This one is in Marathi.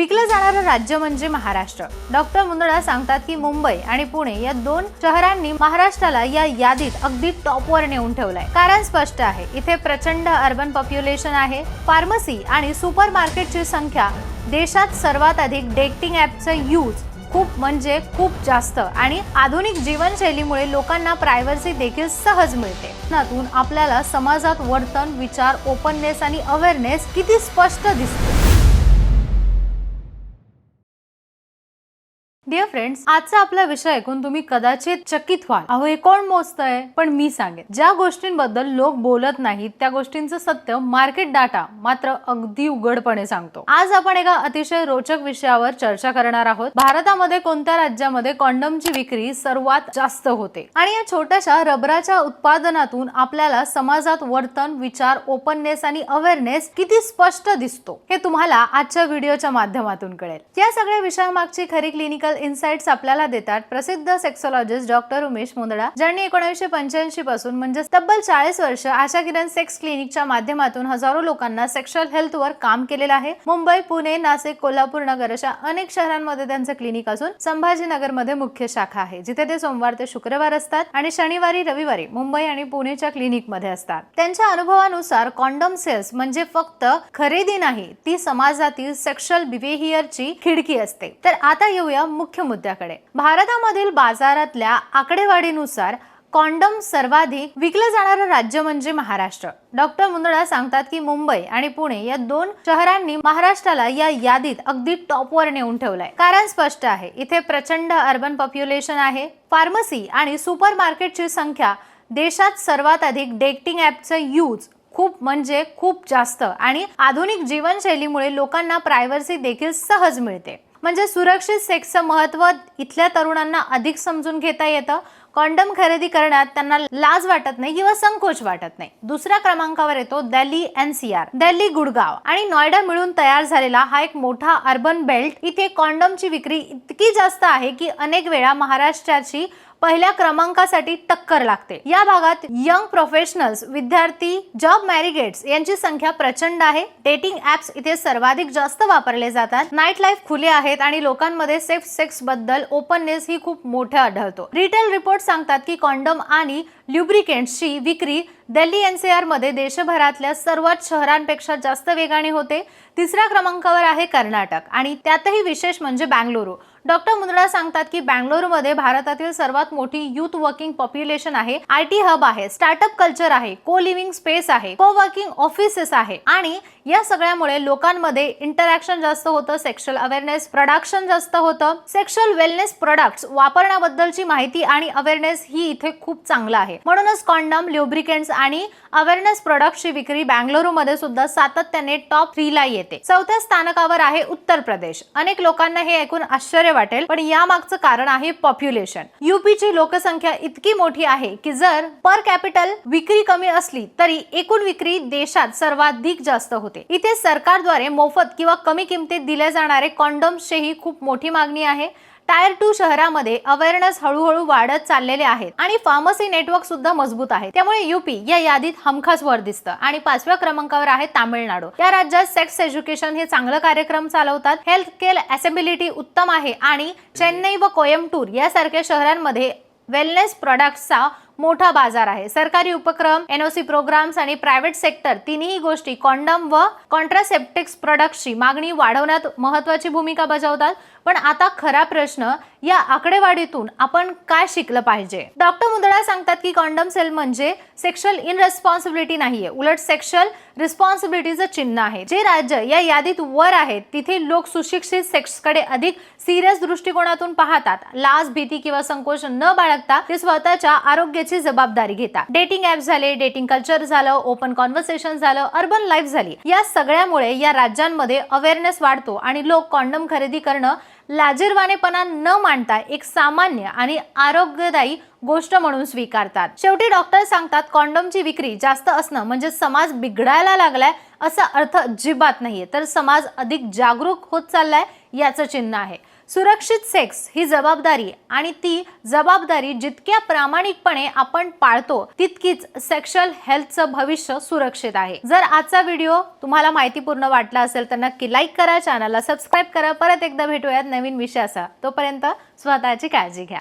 विकलं जाणारं राज्य म्हणजे महाराष्ट्र. डॉक्टर मुंदडा सांगतात की मुंबई आणि पुणे या दोन शहरांनी महाराष्ट्राला या यादीत अगदी टॉपवर नेऊन ठेवलंय. कारण स्पष्ट आहे इथे प्रचंड अर्बन पॉप्युलेशन आहे फार्मसी आणि सुपर मार्केटची संख्या देशात सर्वात अधिक डेटिंग ॲपचं यूज खूप म्हणजे खूप जास्त आणि आधुनिक जीवनशैलीमुळे लोकांना प्रायव्हसी देखील सहज मिळते. त्यातून आपल्याला समाजात वर्तन विचार ओपननेस आणि अवेअरनेस किती स्पष्ट दिसते. डिअर फ्रेंड्स आजचा आपला विषय ऐकून तुम्ही कदाचित चकित व्हाल. अहो हे कोण मोजतंय? पण मी सांगेन. ज्या गोष्टींबद्दल लोक बोलत नाहीत त्या गोष्टींचं सत्य मार्केट डाटा मात्र अगदी उघडपणे सांगतो. आज आपण एका अतिशय रोचक विषयावर चर्चा करणार आहोत. भारतामध्ये कोणत्या राज्यामध्ये कॉन्डमची विक्री सर्वात जास्त होते? आणि या छोट्याशा रबराच्या उत्पादनातून आपल्याला समाजात वर्तन विचार ओपननेस आणि अवेअरनेस किती स्पष्ट दिसतो हे तुम्हाला आजच्या व्हिडिओच्या माध्यमातून कळेल. या सगळ्या विषयामागची खरी क्लिनिकल इन्साइट्स आपल्याला देतात. प्रसिद्ध सेक्सॉलॉजिस्ट डॉक्टर उमेश मुंदडा ज्यांनी एकोणीसशे पंच्याऐंशी पासून म्हणजे तब्बल चाळीस वर्ष आशा किरण सेक्स क्लिनिकच्या माध्यमातून हजारो लोकांना सेक्शुअल हेल्थवर काम केलेलं आहे. मुंबई पुणे नाशिक कोल्हापूर नगर अशा अनेक शहरांमध्ये त्यांचं क्लिनिक असून संभाजीनगरमध्ये मुख्य शाखा आहे जिथे ते सोमवार ते शुक्रवार असतात आणि शनिवारी रविवारी मुंबई आणि पुणेच्या क्लिनिकमध्ये असतात. त्यांच्या अनुभवानुसार कॉन्डम सेल्स म्हणजे फक्त खरेदी नाही ती समाजातील सेक्शुअल बिहेवियरची खिडकी असते. तर आता येऊया मुख्य मुख्य मुद्द्याकडे. भारतामधील बाजारातल्या आकडेवारीनुसार कॉन्डम सर्वाधिक विकलं जाणारं राज्य म्हणजे महाराष्ट्र. डॉक्टर मुंदडा सांगतात की मुंबई आणि पुणे या दोन शहरांनी महाराष्ट्राला या यादीत अगदी टॉपवर नेऊन ठेवलंय. कारण स्पष्ट आहे इथे प्रचंड अर्बन पॉप्युलेशन आहे फार्मसी आणि सुपर मार्केटची संख्या देशात सर्वात अधिक डेटिंग ॲपचं यूज खूप म्हणजे खूप जास्त आणि आधुनिक जीवनशैलीमुळे लोकांना प्रायव्हसी देखील सहज मिळते. म्हणजे सुरक्षित सेक्सचं महत्त्व इथल्या तरुणांना अधिक समजून घेता येतं. कॉन्डम खरेदी करण्यात त्यांना लाज वाटत नाही किंवा संकोच वाटत नाही. दुसऱ्या क्रमांकावर येतो दिल्ली एनसीआर दिल्ली गुडगाव. आणि नॉयडा मिळून तयार झालेला हा एक मोठा अर्बन बेल्ट. इथे कॉन्डमची विक्री इतकी जास्त आहे की अनेक वेळा महाराष्ट्राची पहिल्या क्रमांकासाठी टक्कर लागते. या भागात यंग प्रोफेशनल्स विद्यार्थी जॉब मॅरिगेट्स यांची संख्या प्रचंड आहे. डेटिंग ऍप्स इथे सर्वाधिक जास्त वापरले जातात. नाईट लाईफ खुले आहेत आणि लोकांमध्ये सेफ सेक्सबद्दल ओपननेस ही खूप मोठ्या आढळतो. रिटेल रिपोर्ट सांगतात की कॉन्डम आणि ल्युब्रिकेंट्सची विक्री दिल्ली एनसीआरमध्ये देशभरातल्या सर्वात शहरांपेक्षा जास्त वेगाने होते. तिसऱ्या क्रमांकावर आहे कर्नाटक आणि त्यातही विशेष म्हणजे बँगलुरू. डॉक्टर मुंद्रा सांगतात की बँगलोरमध्ये भारतातील सर्वात मोठी युथ वर्किंग पॉप्युलेशन आहे. आय टी हब आहे स्टार्टअप कल्चर आहे को लिव्हिंग स्पेस आहे को वर्किंग ऑफिसेस आहे. आणि या सगळ्यामुळे लोकांमध्ये इंटरॅक्शन जास्त होतं सेक्शुअल अवेअरनेस प्रोडक्शन जास्त होतं. सेक्शुअल वेलनेस प्रोडक्ट्स वापरण्याबद्दलची माहिती आणि अवेअरनेस ही इथे खूप चांगलं आहे. म्हणूनच कॉन्डम ल्युब्रिकेंट्स आणि अवेअरनेस प्रोडक्टची विक्री बँगलोरमध्ये सुद्धा सातत्याने टॉप थ्रीला येते. चौथ्या स्थानकावर आहे उत्तर प्रदेश. अनेक लोकांना हे ऐकून आश्चर्य वाटेल पण यामागचं कारण आहे पॉप्युलेशन युपीची लोकसंख्या इतकी मोठी आहे की जर पर कॅपिटल विक्री कमी असली तरी एकूण विक्री देशात सर्वाधिक जास्त होते. इथे सरकारद्वारे मोफत किंवा कमी किमतीत दिले जाणारे कॉन्डम्सचीही खूप मोठी मागणी आहे. टायर टू शहरामध्ये अवेअरनेस हळूहळू वाढत चाललेले आहेत आणि फार्मसी नेटवर्क सुद्धा मजबूत आहे. त्यामुळे युपी या यादीत हमखास वर दिसतं. आणि पाचव्या क्रमांकावर आहे तामिळनाडू. या राज्यात सेक्स एज्युकेशन हे चांगलं कार्यक्रम चालवतात. हेल्थ केअर असेबिलिटी उत्तम आहे आणि चेन्नई व कोयंबटूर यासारख्या शहरांमध्ये वेलनेस प्रोडक्ट्सचा मोठा बाजार आहे. सरकारी उपक्रम एनओसी प्रोग्राम्स आणि प्रायव्हेट सेक्टर तिन्ही गोष्टी कॉन्डम व कॉन्ट्रासेप्टिक्स प्रोडक्ट्सची मागणी वाढवण्यात महत्वाची भूमिका बजावतात. पण आता खरा प्रश्न या आकडेवाडीतून आपण काय शिकलं पाहिजे? डॉक्टर मुंदडा सांगतात की कॉन्डम सेल म्हणजे सेक्शुअल इनरेस्पॉन्सिबिलिटी नाहीये. उलट सेक्शुअल रिस्पॉन्सिबिलिटीचं चिन्ह आहे. जे राज्य या यादीत वर आहेत तिथे लोक सुशिक्षित सेक्सकडे अधिक सिरियस दृष्टिकोनातून पाहतात. लाज भीती किंवा संकोच न बाळगता ते स्वतःच्या आरोग्याची जबाबदारी घेतात. डेटिंग ऍप झाले डेटिंग कल्चर झालं ओपन कॉन्व्हर्सेशन झालं अर्बन लाईफ झाली. या सगळ्यामुळे या राज्यांमध्ये अवेअरनेस वाढतो आणि लोक कॉन्डम खरेदी करणं लाजीरवाणेपणा न मांडता एक सामान्य आणि आरोग्यदायी गोष्ट म्हणून स्वीकारतात. शेवटी डॉक्टर सांगतात कॉन्डमची विक्री जास्त असणं म्हणजे समाज बिघडायला लागलाय असा अर्थ अजिबात नाहीये. तर समाज अधिक जागरूक होत चाललाय याचं चिन्ह आहे. सुरक्षित सेक्स ही जबाबदारी आणि ती जबाबदारी जितक्या प्रामाणिकपणे आपण पाळतो तितकीच सेक्शुअल हेल्थचं भविष्य सुरक्षित आहे. जर आजचा व्हिडिओ तुम्हाला माहितीपूर्ण वाटला असेल तर नक्की लाईक करा चॅनलला सबस्क्राईब करा. परत एकदा भेटूयात नवीन विषयाचा तोपर्यंत स्वतःची काळजी घ्या.